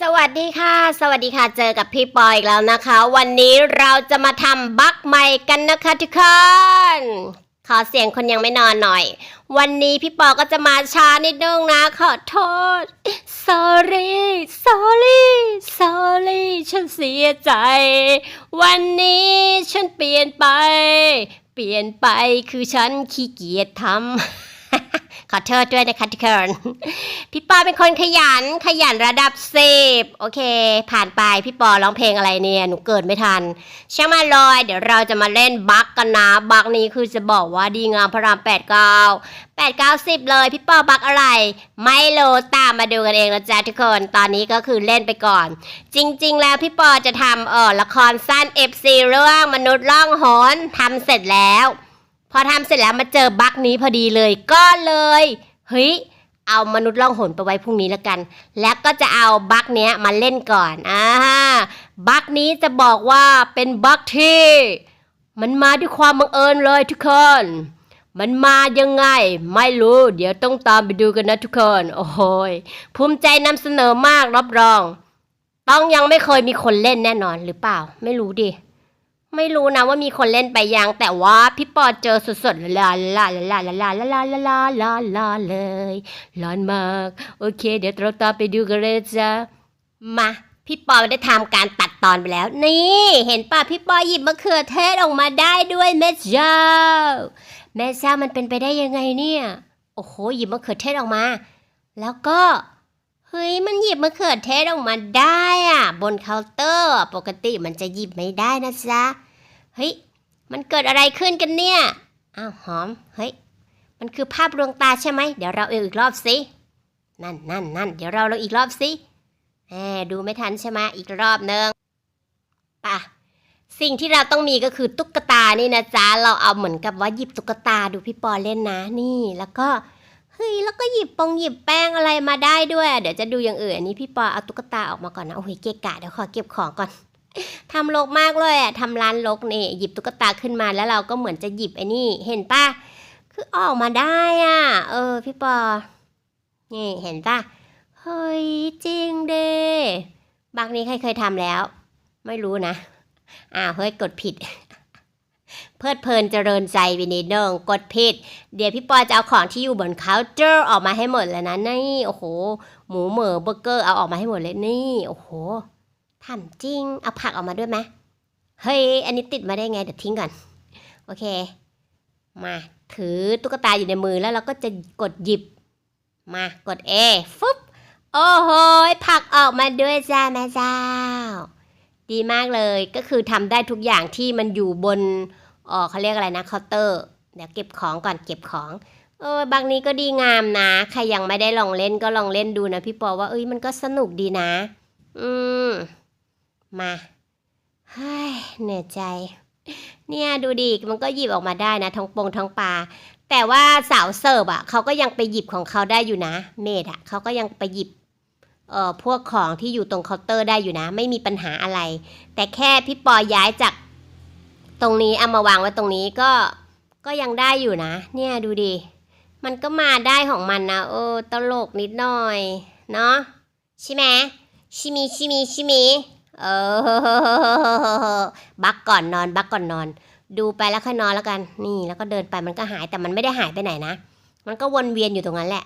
สวัสดีค่ะ สวัสดีค่ะ เจอกับพี่ปอยอีกแล้วนะคะ วันนี้เราจะมาทำบัคใหม่กันนะคะทุกคน ขอเสียงคนยังไม่นอนหน่อย วันนี้พี่ปอก็จะมาช้านิดนึงนะ ขอโทษ sorry sorry sorry ฉันเสียใจ วันนี้ฉันเปลี่ยนไป เปลี่ยนไปคือฉันขี้เกียจทำ ขอโทษด้วยนะคะทุกคนพี่ปอเป็นคนขยันขยันระดับสิบโอเค ผ่านไปพี่ปอร้องเพลงอะไรเนี่ยหนูเกิดไม่ทันช่างมาลอย เดี๋ยวเราจะมาเล่นบักกันนะบักนี้คือจะบอกว่าดีงามพระรามแปดเก้าแปดเก้าสิบเลยพี่ปอบักอะไร ไม่รู้ตามมาดูกันเองนะจ๊ะทุกคนตอนนี้ก็คือเล่นไปก่อน จริง ๆ แล้วพี่ปอจะทำเออละครสั้น FC เรื่องมนุษย์ล่องหนทำเสร็จแล้ว พอทำเสร็จแล้วมาเจอบั๊กนี้พอดีเลยก็เลยเฮ้ยเอามนุษย์ล่องหนไปไว้พรุ่งนี้แล้วกัน แล้วก็จะเอาบั๊กเนี้ยมาเล่นก่อนอ่าบั๊กนี้จะบอกว่าเป็นบั๊กที่มันมาด้วยความบังเอิญเลยทุกคน มันมายังไง ไม่รู้ เดี๋ยวต้องตามไปดูกันนะทุกคน โอ้โหยภูมิใจนำเสนอมากรับรอง ต้องยังไม่เคยมีคนเล่นแน่นอนหรือเปล่า ไม่รู้ดิ ไม่รู้นะว่ามีคนเล่นไปยัง แต่ว่าพี่ปอเจอสดๆลาลาลาลาลาลาลาลาลาลาลาลาเลยร้อนมาก โอเค เดี๋ยวเราตามไปดูกันเลยจ้ะมาพี่ปอได้ทำการตัดตอนไปแล้ว นี่ เห็นป่ะพี่ปอหยิบมะเขือเทศออกมาได้ด้วยแม่เจ้า แม่เจ้ามันเป็นไปได้ยังไงเนี่ย โอ้โหหยิบมะเขือเทศออกมา แล้วก็ เฮ้ยมันหยิบมะเขือเทศออกมาได้อะบนเคาน์เตอร์ปกติมันจะหยิบไม่ได้นะจ๊ะเฮ้ยมันเกิดอะไรขึ้นกันเนี่ยอ้าวหอมเฮ้ยมันคือภาพลวงตาใช่ไหมเดี๋ยวเราเอาอีกรอบสินั่นนั่นนั่นเดี๋ยวเราเราอีกรอบสิแหมดูไม่ทันใช่ไหมอีกรอบนึงป่ะสิ่งที่เราต้องมีก็คือตุ๊กตานี่นะจ๊ะเราเอาเหมือนกับว่าหยิบตุ๊กตาดูพี่ปอเล่นนะนี่แล้วก็ เฮ้ยแล้วก็หยิบปงหยิบแป้งอะไรมาได้ด้วย เดี๋ยวจะดูอย่างอื่นอันนี้พี่ปอเอาตุ๊กตาออกมาก่อนนะโอ้ยเกะกะเดี๋ยวขอเก็บของก่อนทำลกมากเลยอะทำร้านลกนี่หยิบตุ๊กตาขึ้นมาแล้วเราก็เหมือนจะหยิบไอ้นี่ เห็นปะคือออกมาได้อะ เออ พี่ปอ นี่เห็นปะเฮ้ยจริงเดบางนี้ใครเคยทำแล้ว ไม่รู้นะอ้าวเฮ้ยกดผิด เพลิดเพลินเจริญใจไปนิดนึงกดผิด เดี๋ยวพี่ปอจะเอาของที่อยู่บนเคาน์เตอร์ออกมาให้หมดเลยนะนี่โอ้โห หมูเหมอเบอร์เกอร์เอาออกมาให้หมดเลยนี่โอ้โหทำจริง เอาผักออกมาด้วยไหมเฮ้ยอันนี้ติดมาได้ไงเดี๋ยวทิ้งก่อนโอเค มาถือตุ๊กตาอยู่ในมือแล้วเราก็จะกดหยิบ มากด A ฟึบโอ้โหผักออกมาด้วยจ้าแม่เจ้า ดีมากเลยก็คือทำได้ทุกอย่างที่มันอยู่บน เออเขาเรียกอะไรนะเคาน์เตอร์เดี๋ยวเก็บของก่อนเก็บของเออบางนี้ก็ดีงามนะ ใครยังไม่ได้ลองเล่นก็ลองเล่นดูนะพี่ปอว่าเอ้ยมันก็สนุกดีนะ อืม มาเฮ้ยเหนื่อยใจ เนี่ยดูดิมันก็หยิบออกมาได้นะทั้งปงทั้งปลาแต่ว่าสาวเสิร์ฟอะเขาก็ยังไปหยิบของเขาได้อยู่นะ เมดอะเขาก็ยังไปหยิบเอ่อพวกของที่อยู่ตรงเคาน์เตอร์ได้อยู่นะ ไม่มีปัญหาอะไร แต่แค่พี่ปอย้ายจาก ตรงนี้เอามาวางไว้ตรงนี้ก็ก็ยังได้อยู่นะ เนี่ยดูดิ มันก็มาได้ของมันนะเออตลกนิดหน่อย เนาะใช่ไหมชิมีชิมีชิมีเออบักก่อนนอน บักก่อนนอน ดูไปแล้วค่อยนอนแล้วกัน นี่แล้วก็เดินไปมันก็หายแต่มันไม่ได้หายไปไหนนะ มันก็วนเวียนอยู่ตรงนั้นแหละ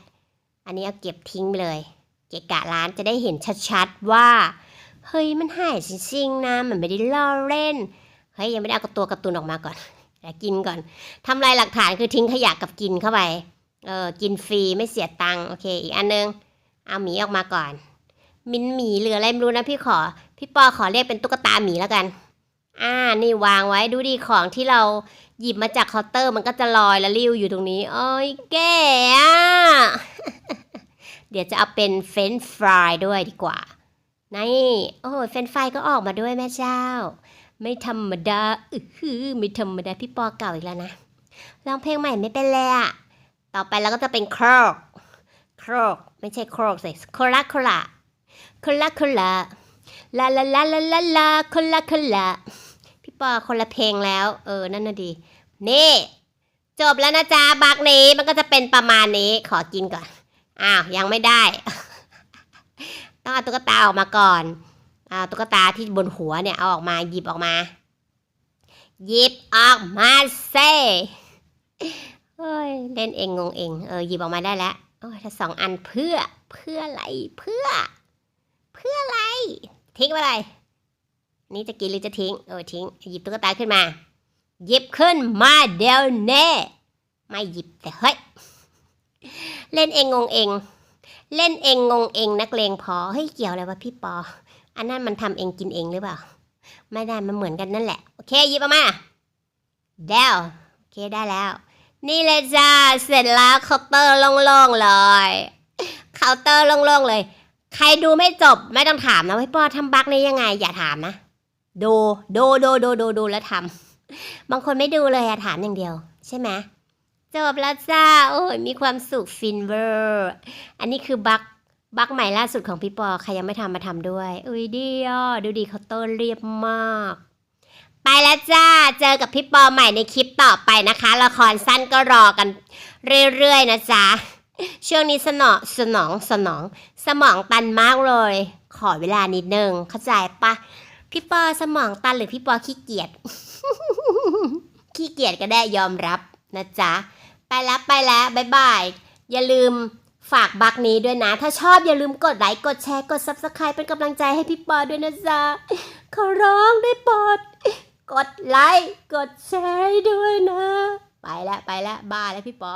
อันนี้เอาเก็บทิ้งไปเลย เกะกะร้านจะได้เห็นชัดๆว่า เฮ้ยมันหายจริงๆนะมันไม่ได้ล่อเล่น เฮ้ยยังไม่ได้เอาตัวการ์ตูนออกมาก่อนแต่กินก่อนทำลายหลักฐานคือทิ้งขยะกับกินเข้าไปเออกินฟรีไม่เสียตังค์โอเค อีกอันนึงเอาหมีออกมาก่อน มินหมีหรืออะไรไม่รู้นะพี่ขอ พี่ปอขอเรียกเป็นตุ๊กตาหมีแล้วกัน อ่านี่วางไว้ดูดีของที่เราหยิบมาจากเคาน์เตอร์มันก็จะลอยและลิ้วอยู่ตรงนี้โอ้ยแก่เดี๋ยวจะเอาเป็นเฟรนฟรายด้วยดีกว่านี่โอ้เฟรนฟรายก็ออกมาด้วยแม่เจ้า ไม่ธรรมดาอือหือไม่ธรรมดาพี่ปอเก่าอีกแล้วนะร้องเพลงใหม่ไม่เป็นเลยอะต่อไปเราก็จะเป็นครอกครอกไม่ใช่ครอกสิโคลาโคลาโคลาโคลาลาลาลาลาลาลาโคลาโคลาพี่ปอคนละเพลงแล้ว เออนั่นน่ะดี นี่ จบแล้วนะจ๊ะบักนี้มันก็จะเป็นประมาณนี้ขอกินก่อนอ้าวยังไม่ได้ ต้องเอาตุ๊กตาออกมาก่อน เอาตุ๊กตาที่บนหัวเนี่ยเอาออกมาหยิบออกมา หยิบออกมาเซ่เฮ้ยเล่นเองงงเองเออหยิบออกมาได้แล้วโอ้ยถ้าสองอันเพื่อเพื่ออะไรเพื่อ เพื่ออะไร ทิ้งไปเลยนี่จะกินหรือจะทิ้งเออทิ้งหยิบตุ๊กตาขึ้นมา หยิบขึ้นมาเดี๋ยวแน่ไม่หยิบแต่เฮ้ยเล่นเองงงเอง เล่นเองงงเองนักเลงพอเฮ้ยเกี่ยวอะไรวะพี่ปอ อันนั้นมันทำเองกินเองหรือเปล่า ไม่ได้มันเหมือนกันนั่นแหละ โอเคหยิบออกมาเดวโอเคได้แล้ว นี่เลยจ้า เสร็จแล้วเคาน์เตอร์โล่งๆเลยเคาน์เตอร์โล่งๆเลย ใครดูไม่จบไม่ต้องถามนะพี่ปอทำบั๊กนี้ยังไง อย่าถามนะดูดูดูดูดูดูแล้วทำบางคนไม่ดูเลยอะถามอย่างเดียว ใช่ไหมจบแล้วจ้า โอ้ยมีความสุขฟินเวอร์ อันนี้คือบั๊ก บักใหม่ล่าสุดของพี่ปอใครยังไม่ทำมาทำด้วย อุ้ยดีอะดูดีเคาตอร์เรียบมาก ไปแล้วจ้า เจอกับพี่ปอใหม่ในคลิปต่อไปนะคะ ละครสั้นก็รอกันเรื่อยๆนะจ๊ะ ช่วงนี้สนองสนองสนอง สมองตันมากเลย ขอเวลานิดนึงเข้าใจปะพี่ปอสมองตันหรือพี่ปอขี้เกียจ ขี้เกียจก็ได้ยอมรับนะจ๊ะ ไปแล้วไปแล้วบ๊ายบาย อย่าลืม ฝากบักนี้ด้วยนะ ถ้าชอบอย่าลืมกดไลค์กดแชร์กด subscribe เป็นกำลังใจให้พี่ปอด้วยนะจ๊ะขอร้องได้โปรดกดไลค์กดแชร์ด้วยนะ ไปแล้วไปแล้วบ้าแล้วพี่ปอ